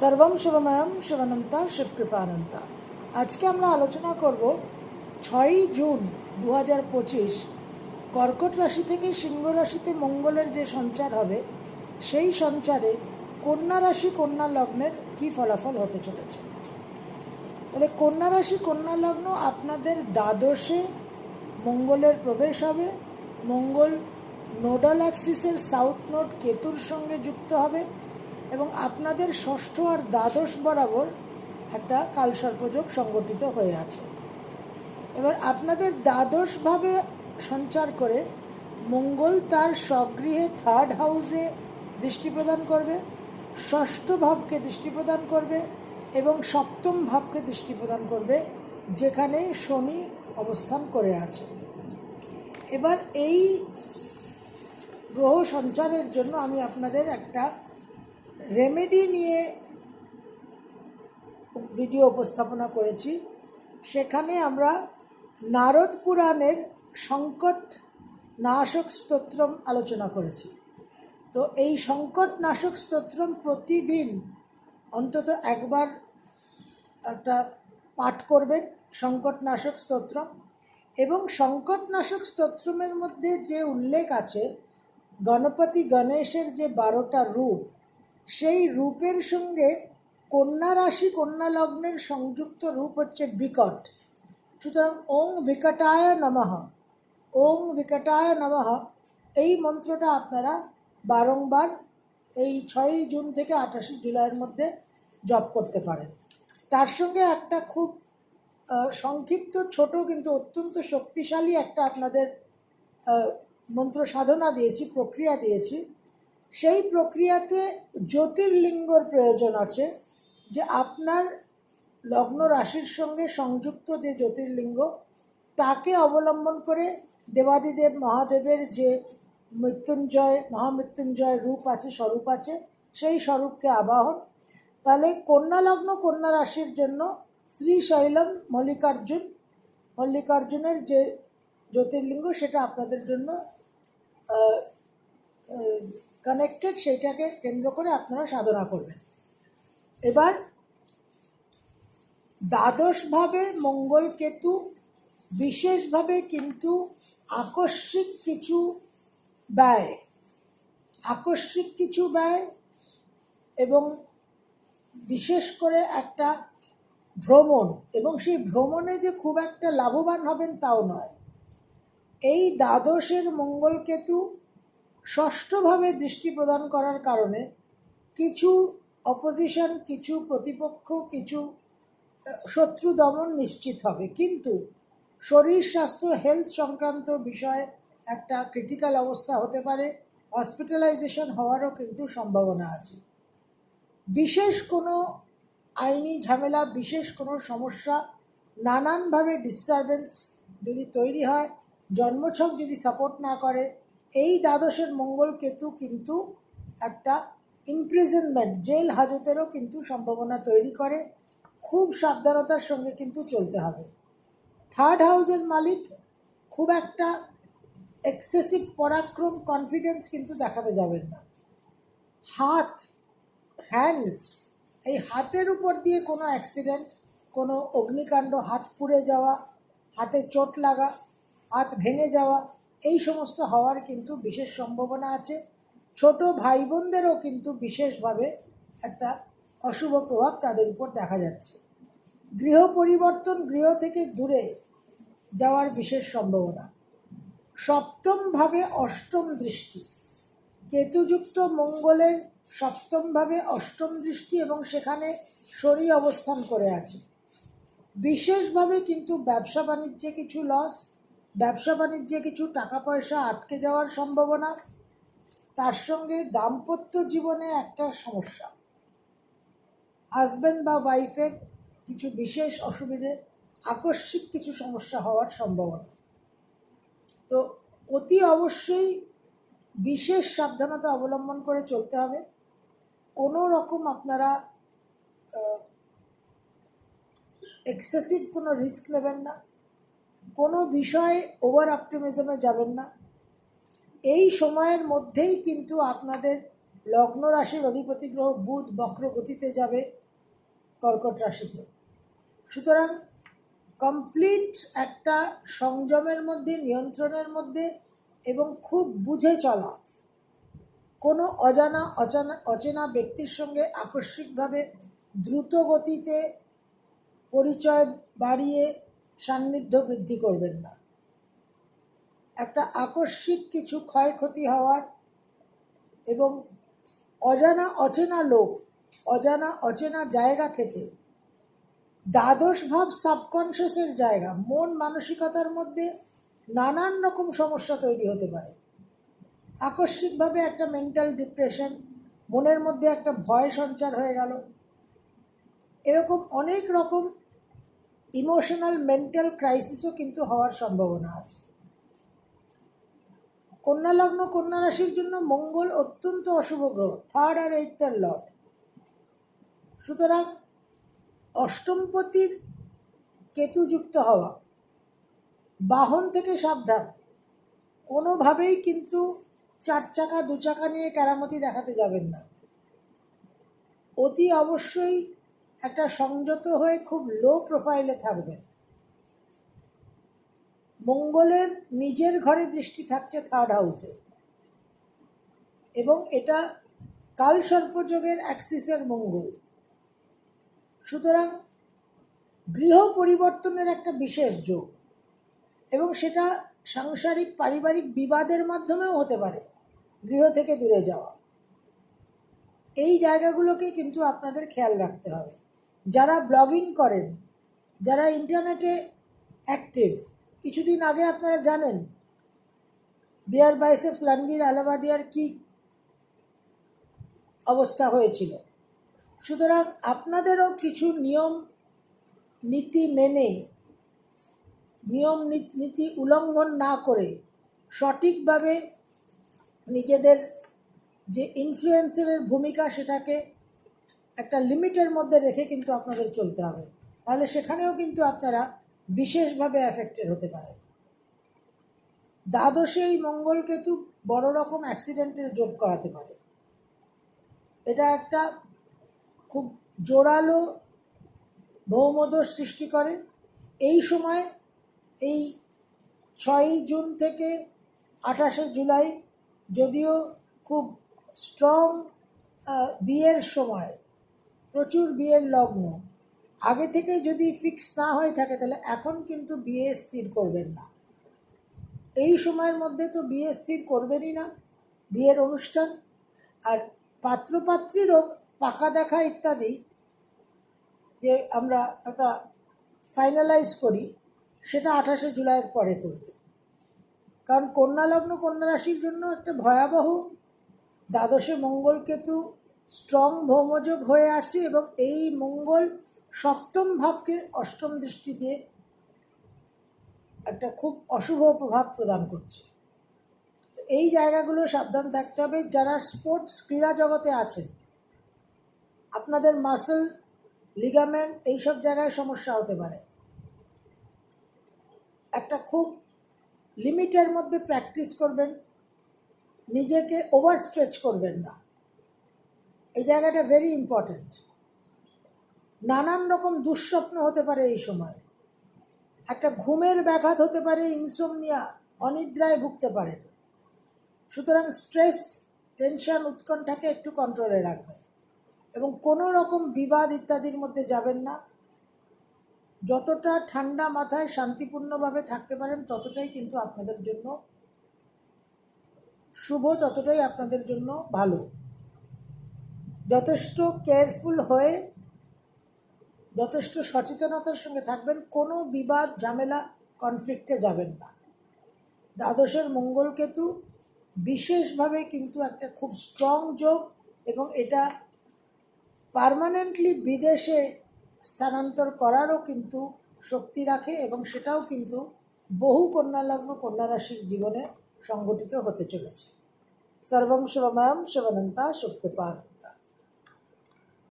সর্বম শুভময়ম শিবানন্তা শিবকৃপানন্তা। আজকে আমরা আলোচনা করব ছয়ই জুন দু হাজার পঁচিশ, কর্কট রাশি থেকে সিংহ রাশিতে মঙ্গলের যে সঞ্চার হবে, সেই সঞ্চারে কন্যা রাশি, কন্যা লগ্নের কী ফলাফল হতে চলেছে? তাহলে কন্যা রাশি, কন্যা লগ্ন আপনাদের দ্বাদশে মঙ্গলের প্রবেশ হবে, মঙ্গল নোডাল অ্যাক্সিসের সাউথ নোড কেতুর সঙ্গে যুক্ত হবে এবং আপনাদের ষষ্ঠ আর দ্বাদশ বরাবর একটা কালসর্পযোগ সংগঠিত হয়ে আছে। এবার আপনাদের দ্বাদশভাবে সঞ্চার করে মঙ্গল তার স্বগৃহে থার্ড হাউসে দৃষ্টি প্রদান করবে, ষষ্ঠ ভাবকে দৃষ্টি প্রদান করবে এবং সপ্তম ভাবকে দৃষ্টি প্রদান করবে, যেখানে শনি অবস্থান করে আছে। এবার এই গ্রহ সঞ্চারের জন্য আমি আপনাদের একটা রেমেডি নিয়ে ভিডিও উপস্থাপনা করেছি। সেখানে আমরা নারদ পুরাণের সংকট নাশক স্তোত্রম আলোচনা করেছি। তো এই সংকট নাশক স্তোত্রম প্রতিদিন অন্তত একবার একটা পাঠ করবেন সংকটনাশক স্তোত্রম। এবং সংকটনাশক স্তোত্রমের মধ্যে যে উল্লেখ আছে, গণপতি গণেশের যে বারোটা রূপ সেই রূপের সঙ্গে কন্যা রাশি, কন্যা লগ্নের সংযুক্ত রূপ হচ্ছে বিকট। সুতরাং ওং বিকটায় নমঃ। ওং বিকটায় নমঃ। এই মন্ত্রটা আপনারা বারংবার এই ছয়ই জুন থেকে আঠাশে জুলাইয়ের মধ্যে জপ করতে পারেন। তার সঙ্গে একটা খুব সংক্ষিপ্ত, ছোট কিন্তু অত্যন্ত শক্তিশালী একটা আপনাদের মন্ত্র সাধনা দিয়েছি, প্রক্রিয়া দিয়েছি। সেই প্রক্রিয়াতে জ্যোতির্লিঙ্গর প্রয়োজন আছে যে আপনার লগ্ন রাশির সঙ্গে সংযুক্ত যে জ্যোতির্লিঙ্গ, তাকে অবলম্বন করে দেবাদিদেব মহাদেবের যে মৃত্যুঞ্জয়, মহামৃত্যুঞ্জয় রূপ আছে, স্বরূপ আছে, সেই স্বরূপকে আবাহন। তাহলে কন্যা লগ্ন কন্যা রাশির জন্য শ্রীশৈলম মল্লিকার্জুন, মল্লিকার্জুনের যে জ্যোতির্লিঙ্গ, সেটা আপনাদের জন্য কানেক্টেড সেইটাকে কেন্দ্র করে আপনারা সাধনা করবেন। এবার দ্বাদশভাবে মঙ্গল কেতু, বিশেষভাবে কিন্তু আকস্মিক কিছু ব্যয়, আকস্মিক কিছু ব্যয় এবং বিশেষ করে একটা ভ্রমণ এবং সেই ভ্রমণে যে খুব একটা লাভবান হবেন তাও নয়। এই দ্বাদশের মঙ্গলকেতু ষষ্ঠভাবে দৃষ্টি প্রদান করার কারণে কিছু অপোজিশন কিছু প্রতিপক্ষ, কিছু শত্রু দমন নিশ্চিত হবে। কিন্তু শরীর স্বাস্থ্য হেলথ সংক্রান্ত বিষয়ে একটা ক্রিটিক্যাল অবস্থা হতে পারে। হসপিটালাইজেশন হওয়ারও কিন্তু সম্ভাবনা আছে। বিশেষ কোনো আইনি ঝামেলা, বিশেষ কোনো সমস্যা, নানানভাবে ডিস্টারবেন্স যদি তৈরি হয়, জন্মছক যদি সাপোর্ট না করে এই দ্বাদশের মঙ্গল কেতু কিন্তু একটা ইমপ্রিজনমেন্ট জেল হাজতেরও কিন্তু সম্ভাবনা তৈরি করে। খুব সাবধানতার সঙ্গে কিন্তু চলতে হবে। থার্ড হাউজের মালিক খুব একটা এক্সেসিভ পরাক্রম কনফিডেন্স কিন্তু দেখাতে যাবেন না। হাত হ্যান্ডস এই হাতের উপর দিয়ে কোনো অ্যাক্সিডেন্ট কোনো অগ্নিকাণ্ড, হাত পুড়ে যাওয়া, হাতে চোট লাগা, হাত ভেঙে যাওয়া এই সমস্ত হওয়ার কিন্তু বিশেষ সম্ভাবনা আছে। ছোট ভাই বোনদেরও কিন্তু বিশেষভাবে একটা অশুভ প্রভাব তাদের উপর দেখা যাচ্ছে। গৃহ পরিবর্তন গৃহ থেকে দূরে যাওয়ার বিশেষ সম্ভাবনা। সপ্তমভাবে অষ্টম দৃষ্টি। কেতুযুক্ত মঙ্গলের সপ্তমভাবে অষ্টম দৃষ্টি এবং সেখানে শনি অবস্থান করে আছে। বিশেষভাবে কিন্তু ব্যবসা বাণিজ্যে কিছু লস ব্যবসা বাণিজ্যে কিছু টাকা পয়সা আটকে যাওয়ার সম্ভাবনা, তার সঙ্গে দাম্পত্য জীবনে একটা সমস্যা। হাজব্যান্ড বা ওয়াইফের কিছু বিশেষ অসুবিধে, আকস্মিক কিছু সমস্যা হওয়ার সম্ভাবনা। তো অতি অবশ্যই বিশেষ সাবধানতা অবলম্বন করে চলতে হবে। কোনো রকম আপনারা এক্সেসিভ কোনো রিস্ক নেবেন না। কোনো বিষয়ে ওভার অপটিমিজমে যাবেন না। এই সময়ের মধ্যেই কিন্তু আপনাদের লগ্ন রাশির অধিপতি গ্রহ বুধ বক্র গতিতে যাবে কর্কট রাশিতে। সুতরাং কমপ্লিট একটা সংযমের মধ্যে, নিয়ন্ত্রণের মধ্যে এবং খুব বুঝে চলা। কোনো অজানা অজানা অচেনা ব্যক্তির সঙ্গে আকস্মিকভাবে দ্রুত গতিতে পরিচয় বাড়িয়ে সান্নিধ্য বৃদ্ধি করবেন না। একটা আকস্মিক কিছু ক্ষয়ক্ষতি হওয়ার এবং অজানা অচেনা লোক, অজানা অচেনা জায়গা থেকে দ্বাদশ ভাব সাবকনশিয়াসের জায়গা, মন মানসিকতার মধ্যে নানান রকম সমস্যা তৈরি হতে পারে। আকস্মিকভাবে একটা মেন্টাল ডিপ্রেশন মনের মধ্যে একটা ভয় সঞ্চার হয়ে গেল। এরকম অনেক রকম ইমোশনাল মেন্টাল ক্রাইসিসও কিন্তু হওয়ার সম্ভাবনা আছে। কন্যা লগ্ন কন্যা রাশির জন্য মঙ্গল অত্যন্ত অশুভ গ্রহ থার্ড আর এইটার লর্ড সুতরাং অষ্টমপতির কেতুযুক্ত হওয়া, বাহন থেকে সাবধান। কোনোভাবেই কিন্তু চার চাকা, দু চাকা নিয়ে কেরামতি দেখাতে যাবেন না। অতি অবশ্যই একটা সংযত হয়ে খুব লো প্রোফাইলে থাকবেন। মঙ্গলের নিজের ঘরে দৃষ্টি থাকছে থার্ড হাউসে এবং এটা কাল সর্পযোগের অ্যাক্সিসের মঙ্গল। সুতরাং গৃহ পরিবর্তনের একটা বিশেষ যোগ। এবং সেটা সাংসারিক পারিবারিক বিবাদের মাধ্যমেও হতে পারে, গৃহ থেকে দূরে যাওয়া। এই জায়গাগুলোকে কিন্তু আপনাদের খেয়াল রাখতে হবে। যারা ব্লগিং করেন, যারা ইন্টারনেটে অ্যাক্টিভ, কিছুদিন আগে আপনারা জানেন, বিয়ার বাইসেপস রণবীর আলাবাদিয়ার কি অবস্থা হয়েছিল। সুতরাং আপনাদেরও কিছু নিয়ম, নীতি মেনে, নিয়ম নীতি উল্লঙ্ঘন না করে সঠিকভাবে নিজেদের যে ইনফ্লুয়েন্সারের ভূমিকা সেটাকে একটা লিমিটের মধ্যে রেখে কিন্তু আপনাদের চলতে হবে। তাহলে সেখানেও কিন্তু আপনারা বিশেষভাবে অ্যাফেক্টেড হতে পারেন। দ্বাদশে এই মঙ্গলকেতু বড় রকম অ্যাক্সিডেন্টের যোগ করাতে পারে। এটা একটা খুব জোরালো ভৌমদোষ সৃষ্টি করে। এই সময় এই ছয়ই জুন থেকে আঠাশে জুলাই যদিও খুব স্ট্রং বিয়ের সময় প্রচুর বিয়ের লগ্ন। আগে থেকে যদি ফিক্স না হয়ে থাকে, তাহলে এখন কিন্তু বিয়ে স্থির করবেন না। এই সময়ের মধ্যে তো বিয়ে স্থির করবেনই না। বিয়ের অনুষ্ঠান আর পাত্রপাত্রীরও পাকা দেখা ইত্যাদি যে আমরা একটা ফাইনালাইজ করি, সেটা আঠাশে জুলাইয়ের পরে করবে। কারণ কন্যা লগ্ন কন্যা রাশির জন্য একটা ভয়াবহ, দ্বাদশে মঙ্গল কেতু স্ট্রং ভৌমযোগ হয়ে আছে এবং এই মঙ্গল সপ্তম ভাবকে অষ্টম দৃষ্টি দিয়ে একটা খুব অশুভ প্রভাব প্রদান করছে। এই জায়গাগুলো সাবধান থাকতে হবে। যারা স্পোর্টস ক্রীড়া জগতে আছেন, আপনাদের মাসেল লিগামেন্ট এইসব জায়গায় সমস্যা হতে পারে। একটা খুব লিমিটের মধ্যে প্র্যাকটিস করবেন। নিজেকে ওভার স্ট্রেচ করবেন না। এই জায়গাটা ভেরি ইম্পর্ট্যান্ট নানান রকম দুঃস্বপ্ন হতে পারে এই সময়। একটা ঘুমের ব্যাঘাত হতে পারে ইনসোমনিয়া অনিদ্রায় ভুগতে পারেন। সুতরাং স্ট্রেস টেনশন উৎকণ্ঠাকে একটু কন্ট্রোলে রাখবেন। এবং কোনো রকম বিবাদ ইত্যাদির মধ্যে যাবেন না। যতটা ঠান্ডা মাথায় শান্তিপূর্ণভাবে থাকতে পারেন, ততটাই কিন্তু আপনাদের জন্য শুভ, ততটাই আপনাদের জন্য ভালো। যথেষ্ট কেয়ারফুল হয়ে, যথেষ্ট সচেতনতার সঙ্গে থাকবেন, কোনো বিবাদ, ঝামেলা কনফ্লিক্টে যাবেন না। দ্বাদশের মঙ্গলকেতু বিশেষভাবে কিন্তু একটা খুব স্ট্রং যোগ এবং এটা পারমানেন্টলি বিদেশে স্থানান্তর করারও কিন্তু শক্তি রাখে এবং সেটাও কিন্তু বহু কন্যালগ্ন কন্যা রাশির জীবনে সংগঠিত হতে চলেছে। সর্বম শিবময়ম শিবনন্তা শুভকৃপান